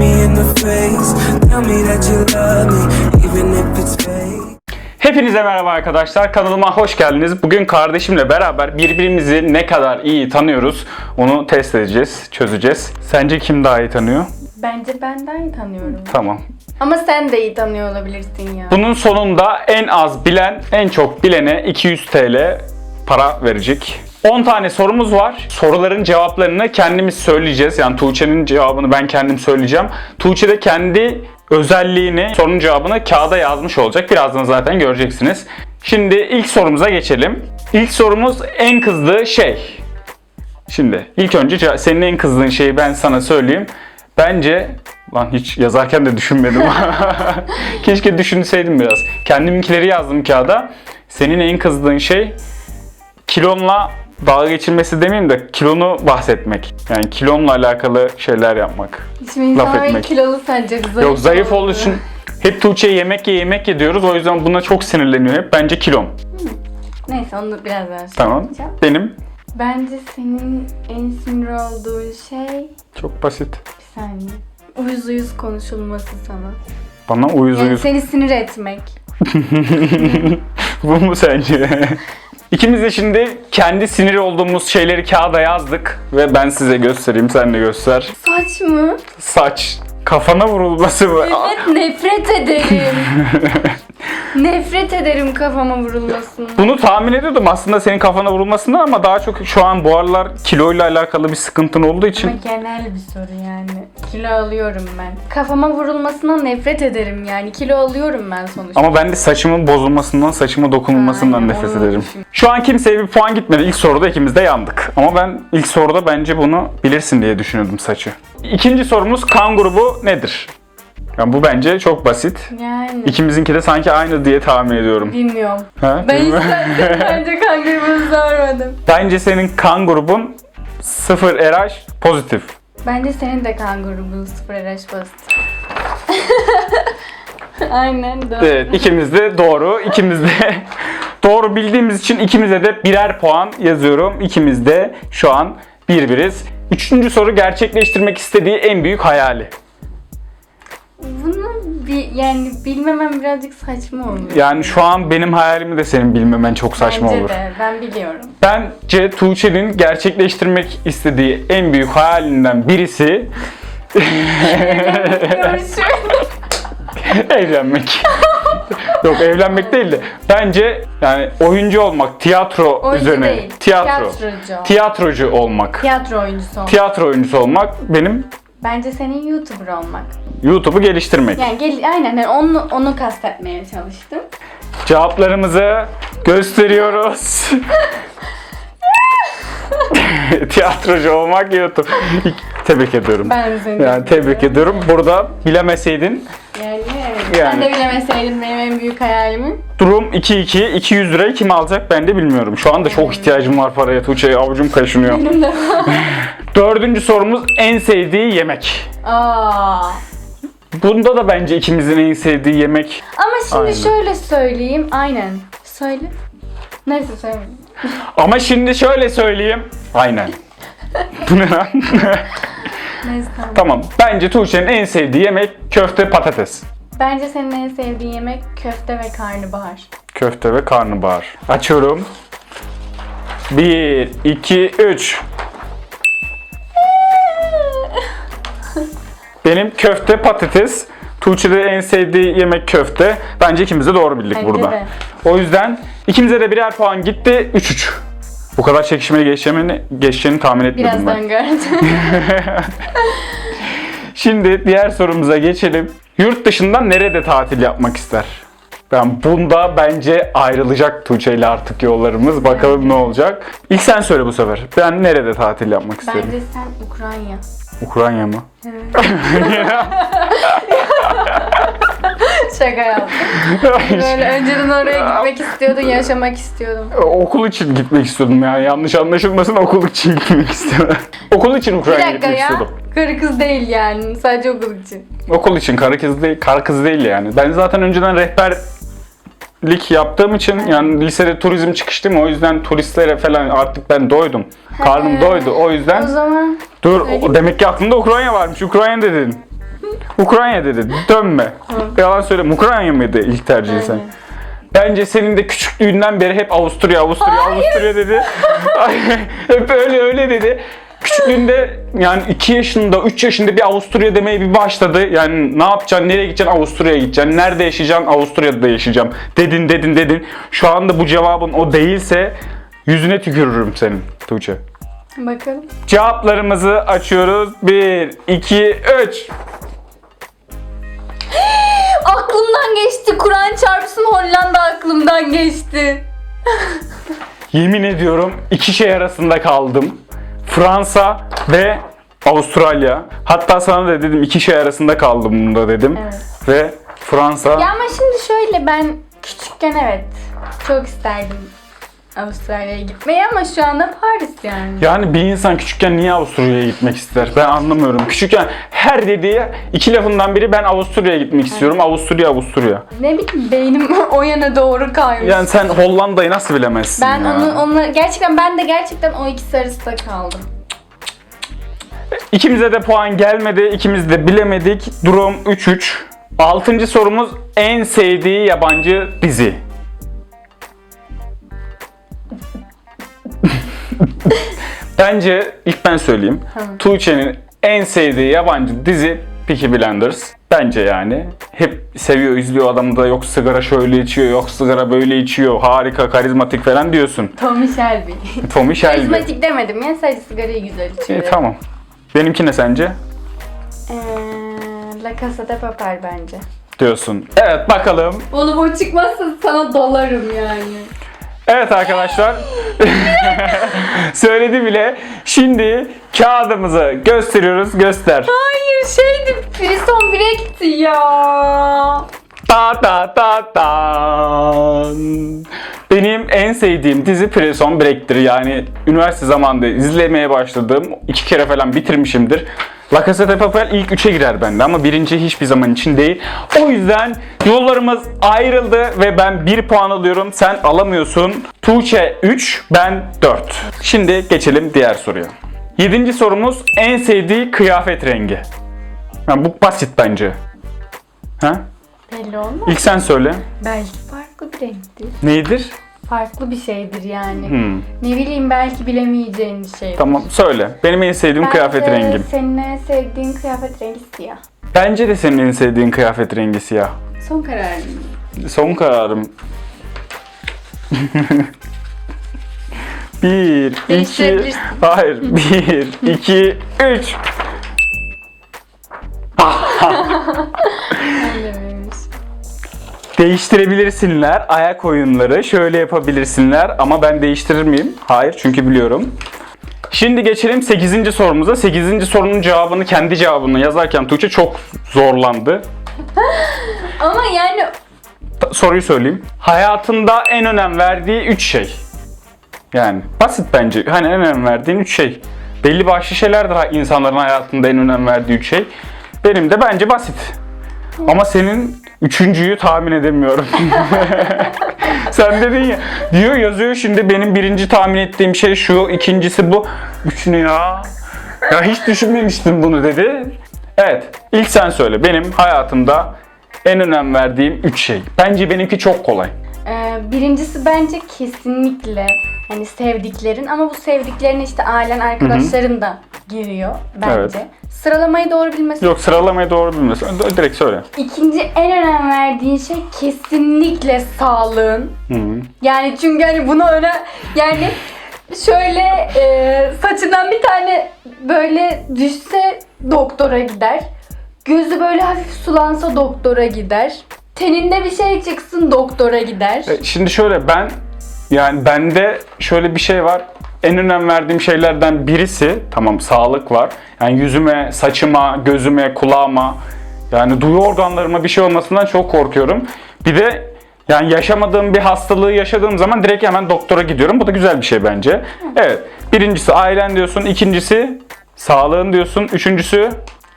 me in the face. Tell me that you love me, even if it's fake. Hepinize merhaba arkadaşlar. Kanalıma hoş geldiniz. Bugün kardeşimle beraber birbirimizi ne kadar iyi tanıyoruz onu test edeceğiz, çözeceğiz. Sence kim daha iyi tanıyor? Bence ben daha iyi tanıyorum. Tamam. Ama sen de iyi tanıyor olabilirsin ya. Bunun sonunda en az bilen, en çok bilene 200 TL para verecek. 10 tane sorumuz var. Soruların cevaplarını kendimiz söyleyeceğiz. Yani Tuğçe'nin cevabını ben kendim söyleyeceğim. Tuğçe de kendi özelliğini, sorunun cevabını kağıda yazmış olacak. Birazdan zaten göreceksiniz. Şimdi ilk sorumuza geçelim. İlk sorumuz en kızdığı şey. Şimdi ilk önce ce- senin en kızdığın şeyi ben sana söyleyeyim. Bence lan hiç yazarken de düşünmedim. Keşke düşünseydim biraz. Kendiminkileri yazdım kağıda. Senin en kızdığın şey kilonla dalga geçirmesi demeyeyim de kilonu bahsetmek. Yani kilonla alakalı şeyler yapmak. Şimdi Laf insan etmek. kilolu sence zayıf Yok zayıf oldu. olduğu için hep Tuğçe'ye yemek ye yemek ye diyoruz. O yüzden buna çok sinirleniyor hep. Bence kilom. Neyse onu birazdan Tamam. söyleyeceğim. Benim Bence senin en sinir olduğun şey... çok basit. Bir saniye. Uyuz uyuz konuşulması sana. Bana uyuz Yani uyuz. seni sinir etmek. Bu mu sence? İkimiz de şimdi kendi sinir olduğumuz şeyleri kağıda yazdık ve ben size göstereyim sen de göster. Saç mı? Saç kafana vurulması mı? Evet nefret ederim. nefret ederim kafama vurulmasından. Bunu tahmin ediyordum aslında senin kafana vurulmasından ama daha çok şu an bu aralar kiloyla alakalı bir sıkıntın olduğu Ama için genel bir soru yani. Kilo alıyorum ben. Kafama vurulmasından nefret ederim yani. Kilo alıyorum ben sonuçta. ama ben de saçımın bozulmasından, saçıma dokunulmasından Aynen, nefret onu ederim. düşün. Şu an kimseye bir puan gitmedi. İlk soruda ikimiz de yandık. Ama ben ilk soruda bence bunu bilirsin diye düşünüyordum saçı. İkinci sorumuz kan grubu nedir? Yani bu bence çok basit. Yani. İkimizinki de sanki aynı diye tahmin ediyorum. Bilmiyorum. Ha, Ben hiç bence kan grubunu sormadım. Bence senin kan grubun 0 RH pozitif. Bence senin de kan grubun 0 RH pozitif. Aynen doğru. Evet ikimiz de doğru. İkimiz de doğru bildiğimiz için ikimize de birer puan yazıyorum. İkimiz de şu an bir biriz. Üçüncü soru gerçekleştirmek istediği en büyük hayali. Bunu bir, yani bilmemem birazcık saçma olur. Yani şu an benim hayalimi de senin bilmemen çok saçma Bence olur. de ben biliyorum. Bence Tuğçe'nin gerçekleştirmek istediği en büyük hayalinden birisi Görüşürüz. evlenmek. Yok evlenmek değil de bence yani oyuncu olmak, tiyatro Oyuncu üzerine. değil. Tiyatro. Tiyatrocu. Tiyatrocu olmak. Tiyatro oyuncusu olmak. Tiyatro oyuncusu olmak benim Bence senin YouTuber olmak. YouTube'u geliştirmek. Yani gel, aynen yani onu, onu kastetmeye çalıştım. Cevaplarımızı gösteriyoruz. Tiyatrocu olmak YouTube. Tebrik ediyorum. Ben de seni Yani tebrik ediyorum. Burada bilemeseydin Yani evet. Yani. Sen de bilemeseydin benim en büyük hayalimi. durum 2-2. 200 lirayı kim alacak ben de bilmiyorum. Şu anda çok ihtiyacım var paraya. Tuğçe'ye avucum kaşınıyor. Benim de Dördüncü sorumuz en sevdiği yemek. Aa. Bunda da bence ikimizin en sevdiği yemek. Ama şimdi Aynen. şöyle söyleyeyim. Aynen. Söyle. Neyse söyle. Ama şimdi şöyle söyleyeyim. Aynen. Bu ne lan? Neyse tamam. tamam. Bence Tuğçe'nin en sevdiği yemek köfte patates. Bence senin en sevdiğin yemek köfte ve karnabahar. Köfte ve karnabahar. Açıyorum. 1, 2, 3. Benim köfte patates. Tuğçe'de en sevdiği yemek köfte. Bence ikimiz de doğru bildik Bence burada. de. O yüzden ikimize de birer puan gitti. 3-3. Bu kadar çekişmeli geçeceğini, geçeceğini tahmin etmedim ben. Birazdan gördüm. Şimdi diğer sorumuza geçelim. Yurt dışında nerede tatil yapmak ister? Ben bunda bence ayrılacak Tuğçe ile artık yollarımız. Bakalım ne olacak. İlk sen söyle bu sefer. Ben nerede tatil yapmak isterim? Bence sen Ukrayna. Ukrayna mı? Şaka yaptım. Böyle önceden oraya gitmek istiyordun, yaşamak istiyordum. okul için gitmek istiyordum yani. Yanlış anlaşılmasın okul için gitmek istiyordum. okul için Ukrayna'ya gitmek ya. istiyordum. Karı kız değil yani. Sadece okul için. Okul için karı kız değil, kar kız değil yani. Ben zaten önceden rehberlik yaptığım için yani lisede turizm çıkıştım o yüzden turistlere falan artık ben doydum. Karnım He. doydu o O yüzden zaman dur o- demek ki aklında Ukrayna varmış. Ukrayna dedin. Ukrayna dedi. Dönme. Yalan söyle. Ukrayna mıydı ilk tercihin sen? Bence senin de küçüklüğünden beri hep Avusturya, Avusturya, Avusturya dedi. Ay, hep öyle öyle dedi. Küçüklüğünde yani 2 yaşında, 3 yaşında bir Avusturya demeye bir başladı. Yani ne yapacaksın, nereye gideceksin? Avusturya'ya gideceksin. Nerede yaşayacaksın? Avusturya'da yaşayacağım. Dedin, dedin, dedin. Şu anda bu cevabın o değilse yüzüne tükürürüm senin Tuğçe. Bakalım. Cevaplarımızı açıyoruz. 1, 2, 3. Aklımdan geçti. Kur'an çarpsın Hollanda aklımdan geçti. Yemin ediyorum iki şey arasında kaldım. Fransa ve Avustralya. Hatta sana da dedim iki şey arasında kaldım bunda dedim. Evet. Ve Fransa. Ya ama şimdi şöyle ben küçükken evet çok isterdim Avustralya'ya gitmeyi ama şu anda Paris yani. Yani bir insan küçükken niye Avusturya'ya gitmek ister? Ben anlamıyorum. Küçükken her dediği iki lafından biri ben Avusturya'ya gitmek istiyorum. Avusturya, Avusturya. Ne bileyim beynim o yana doğru kaymış. Yani sen Hollanda'yı nasıl bilemezsin ben ya? onu onunla gerçekten ben de gerçekten o ikisi arasında kaldım. İkimize de puan gelmedi. İkimiz de bilemedik. Durum 3-3. Altıncı sorumuz en sevdiği yabancı dizi. Bence ilk ben söyleyeyim. Tuğçe'nin en sevdiği yabancı dizi Peaky Blinders. Bence yani. Hep seviyor, izliyor adamı da yok sigara şöyle içiyor, yok sigara böyle içiyor. Harika, karizmatik falan diyorsun. Tommy Shelby. Tommy Shelby. Karizmatik demedim ya sadece sigarayı güzel içiyor. E, tamam. Benimki ne sence? Ee, La Casa de Papel bence. Diyorsun. Evet bakalım. Oğlum o çıkmazsa sana dolarım yani. Evet arkadaşlar. Söyledi bile. Şimdi kağıdımızı gösteriyoruz. Göster. Hayır şeydi Prison Break'ti ya. Ta ta ta ta. Benim en sevdiğim dizi Prison Break'tir. Yani üniversite zamanında izlemeye başladığım iki kere falan bitirmişimdir. La Casa de Papel ilk üçe girer bende ama birinci hiçbir zaman için değil. O yüzden yollarımız ayrıldı ve ben 1 puan alıyorum. Sen alamıyorsun. Tuğçe 3, ben 4. Şimdi geçelim diğer soruya. Yedinci sorumuz en sevdiği kıyafet rengi. Yani bu basit bence. Ha? Belli olmaz. İlk sen söyle. Belki farklı bir renktir. Neydir? Farklı bir şeydir yani. Hmm. Ne bileyim belki bilemeyeceğin bir şey. Tamam söyle. Benim en sevdiğim kıyafet rengim. Senin en sevdiğin kıyafet rengi siyah. Bence de senin en sevdiğin kıyafet rengi siyah. Son kararım. Son kararım. bir, iki, hayır, bir, iki, üç. Değiştirebilirsinler ayak oyunları. Şöyle yapabilirsinler ama ben değiştirir miyim? Hayır çünkü biliyorum. Şimdi geçelim 8. sorumuza. 8. sorunun cevabını kendi cevabını yazarken Tuğçe çok zorlandı. Ama yani Soruyu söyleyeyim. Hayatında en önem verdiği 3 şey. Yani basit bence. Hani en önem verdiğin 3 şey. Belli başlı şeylerdir insanların hayatında en önem verdiği 3 şey. Benim de bence basit. Ama senin üçüncüyü tahmin edemiyorum. Sen dedin ya. Diyor yazıyor şimdi benim birinci tahmin ettiğim şey şu, ikincisi bu. Üçünü ya. Ya hiç düşünmemiştim bunu dedi. Evet, ilk sen söyle. Benim hayatımda en önem verdiğim üç şey. Bence benimki çok kolay. e, birincisi bence kesinlikle hani sevdiklerin ama bu sevdiklerin işte ailen arkadaşların da giriyor bence. Evet. Sıralamayı doğru bilmesi. Yok sıralamayı doğru. D- Direkt söyle. İkinci en önem verdiğin şey kesinlikle sağlığın. Hı -hı. Yani çünkü hani bunu öne yani şöyle e, saçından bir tane böyle düşse doktora gider. Gözü böyle hafif sulansa doktora gider. Teninde bir şey çıksın doktora gider. E, Şimdi şöyle ben yani bende şöyle bir şey var. En önem verdiğim şeylerden birisi tamam sağlık var. Yani yüzüme, saçıma, gözüme, kulağıma yani duyu organlarıma bir şey olmasından çok korkuyorum. Bir de yani yaşamadığım bir hastalığı yaşadığım zaman direkt hemen doktora gidiyorum. Bu da güzel bir şey bence. Evet. Birincisi ailen diyorsun. ikincisi sağlığın diyorsun. Üçüncüsü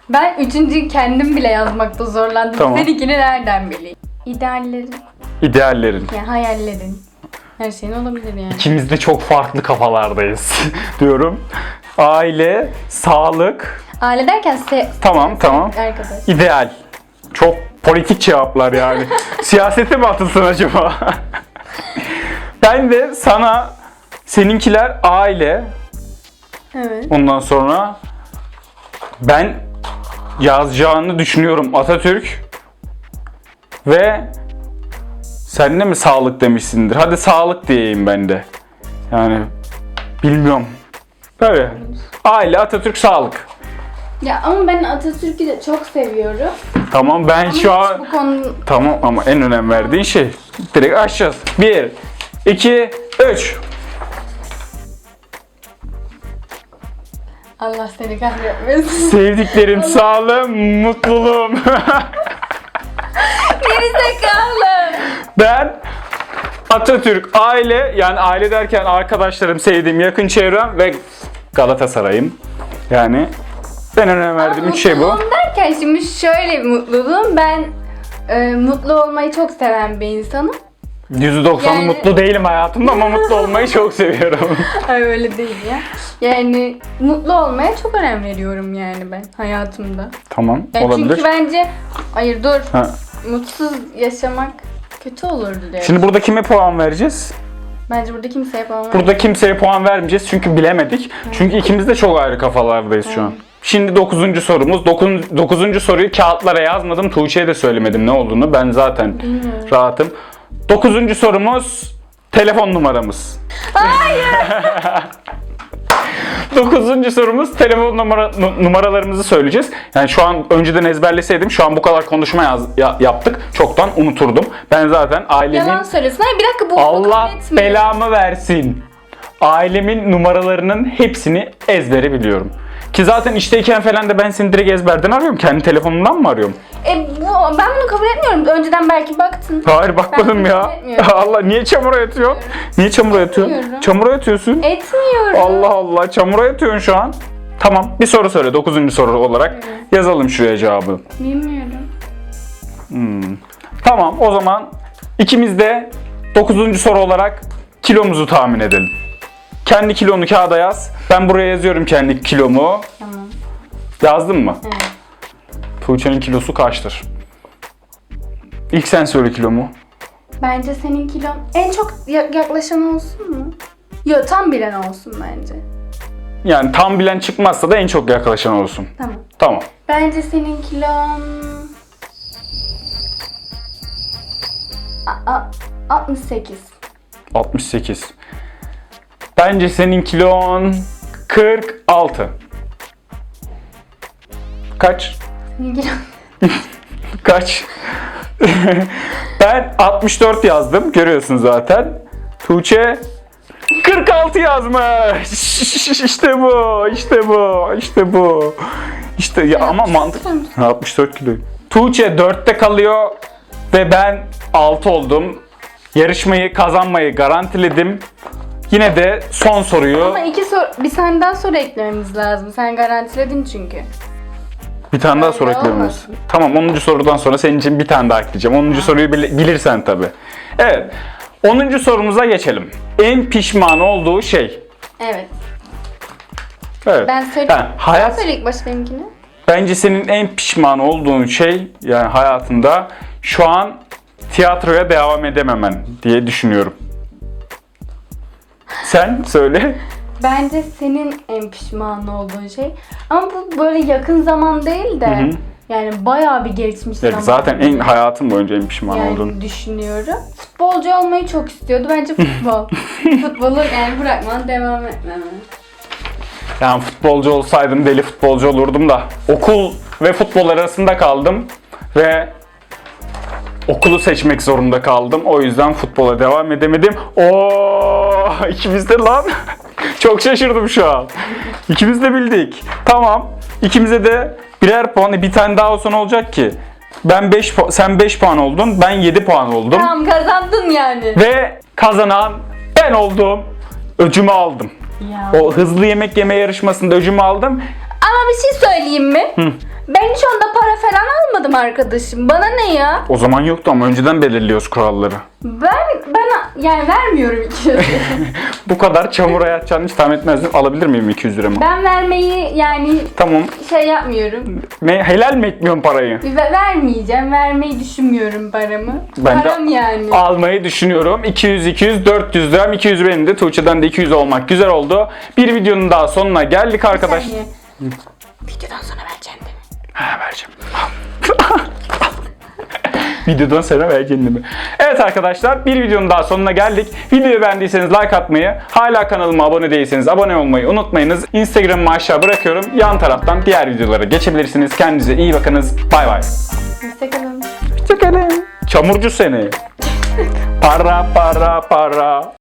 Ben üçüncüyü kendim bile yazmakta zorlandım. Tamam. Seninkini nereden bileyim? İdeallerin, ideallerin. yani hayallerin. Her şeyin olabilir yani. İkimiz de çok farklı kafalardayız diyorum. aile, sağlık. Aile derken se Tamam tamam. arkadaş. İdeal. Çok politik cevaplar yani. Siyasete mi atılsın acaba? ben de sana seninkiler aile. Evet. Ondan sonra ben yazacağını düşünüyorum Atatürk ve sen de mi sağlık demişsindir? Hadi sağlık diyeyim ben de. Yani bilmiyorum. Böyle. Aile, Atatürk, sağlık. Ya ama ben Atatürk'ü de çok seviyorum. Tamam ben Ama şu an bu konu Tamam ama en önem verdiğin şey direkt açacağız. 1 2 3 Allah seni kahretmesin. Sevdiklerim, sağlığım, mutluluğum. Gerizekalı. Ben Atatürk, aile yani aile derken arkadaşlarım, sevdiğim, yakın çevrem ve Galatasaray'ım. Yani en önem verdiğim üç şey bu. Derken şimdi şöyle bir mutluluğum. Ben e, mutlu olmayı çok seven bir insanım. %90 Yani- mutlu değilim hayatımda ama mutlu olmayı çok seviyorum. Ay öyle değil ya. Yani mutlu olmaya çok önem veriyorum yani ben hayatımda. tamam, Yani olabilir. Çünkü bence hayır dur. Ha. Mutsuz yaşamak kötü olurdu diye. Şimdi burada kime puan vereceğiz? Bence burada kimse yapamaz. Burada kimseye puan vermeyeceğiz çünkü bilemedik. Çünkü ikimiz de çok ayrı kafalardayız şu an. Şimdi 9. sorumuz. 9. soruyu kağıtlara yazmadım. Tuğçe'ye de söylemedim ne olduğunu. Ben zaten rahatım. 9. sorumuz telefon numaramız. Hayır. 9. sorumuz telefon numara, nu- numaralarımızı söyleyeceğiz. Yani şu an önceden ezberleseydim şu an bu kadar konuşma yaz- ya- yaptık. Çoktan unuturdum. Ben zaten ailemin Yalan söylüyorsun. Hayır bir dakika bu Allah belamı versin. Ailemin numaralarının hepsini ezbere biliyorum. Ki zaten işteyken falan da ben seni direkt ezberden arıyorum. Kendi telefonumdan mı arıyorum? E, bu, ben bunu kabul etmiyorum. Önceden belki baktın. Hayır bakmadım Ben ya. etmiyorum. Allah niye çamura yatıyor? Niye çamura yatıyorsun? Etmiyorum. Çamura yatıyorsun. Etmiyorum. Allah Allah çamura yatıyorsun şu an. Tamam bir soru söyle. Dokuzuncu soru olarak yazalım şuraya cevabı. Bilmiyorum. Tamam o zaman ikimiz de dokuzuncu soru olarak kilomuzu tahmin edelim. Kendi kilonu kağıda yaz. Ben buraya yazıyorum kendi kilomu. Tamam. Yazdın mı? Evet. Tuğçe'nin kilosu kaçtır? İlk sen söyle kilomu. Bence senin kilon en çok ya- yaklaşan olsun mu? Yok tam bilen olsun bence. Yani tam bilen çıkmazsa da en çok yaklaşan olsun. Tamam. Tamam. Bence senin kilon... A- a- 68. 68. Bence senin kilon 46. Kaç? Kaç? ben 64 yazdım. Görüyorsun zaten. Tuğçe 46 yazmış. İşte bu, işte bu, işte bu. İşte ya ama mantık 64 kilo. Tuğçe 4'te kalıyor ve ben 6 oldum. Yarışmayı kazanmayı garantiledim. Yine de son soruyu Ama iki sor... Bir senden sonra eklememiz lazım. Sen garantiledin çünkü. bir tane daha Öyle soru eklememiz. olmasın. Tamam 10. sorudan sonra senin için bir tane daha ekleyeceğim. 10. soruyu bil- bilirsen tabi. Evet. 10. sorumuza geçelim. En pişman olduğu şey. Evet. Evet. Ben söyleyeyim. Ha, hayat Söyle ilk başta benimkini. bence senin en pişman olduğun şey yani hayatında şu an tiyatroya devam edememen diye düşünüyorum. Sen söyle. Bence senin en pişman olduğun şey. Ama bu böyle yakın zaman değil de hı. yani bayağı bir geçmiş Evet, zaman. zaten en hayatım boyunca en pişman yani olduğun. düşünüyorum. Futbolcu olmayı çok istiyordu. Bence futbol. Futbolu yani bırakmadan devam etmem. Yani futbolcu olsaydım deli futbolcu olurdum da okul ve futbol arasında kaldım ve okulu seçmek zorunda kaldım. O yüzden futbola devam edemedim. Oo, ikimiz de lan. Çok şaşırdım şu an. İkimiz de bildik. Tamam. İkimize de birer puan. E, Bir tane daha olsa ne olacak ki? Ben 5 sen 5 puan oldun. Ben 7 puan oldum. Tamam kazandın yani. Ve kazanan ben oldum. Öcümü aldım. Ya. O hızlı yemek yeme yarışmasında öcümü aldım. Ama bir şey söyleyeyim mi? Ben hiç onda para falan almadım arkadaşım. Bana ne ya? O zaman yoktu ama önceden belirliyoruz kuralları. Ben ben yani vermiyorum 200 lira. Bu kadar çamura yatacağını hiç tahmin etmezdim. Alabilir miyim 200 liramı? ben vermeyi yani Tamam. şey yapmıyorum. Ne, helal mi etmiyorsun parayı? Ve- vermeyeceğim. Vermeyi düşünmüyorum paramı. Ben de- Param yani. Almayı düşünüyorum. 200, 200, 400 liram. 200 benim de. Tuğçe'den de 200 olmak güzel oldu. Bir videonun daha sonuna geldik arkadaş. Saniye. Videodan sonra değil mi? Ha vereceğim. Videodan sonra vereceğim mi? Evet arkadaşlar bir videonun daha sonuna geldik. Videoyu beğendiyseniz like atmayı, hala kanalıma abone değilseniz abone olmayı unutmayınız. Instagram'ımı aşağı bırakıyorum. Yan taraftan diğer videolara geçebilirsiniz. Kendinize iyi bakınız. Bay bay. Hoşçakalın. Hoşçakalın. Çamurcu seni. para para para.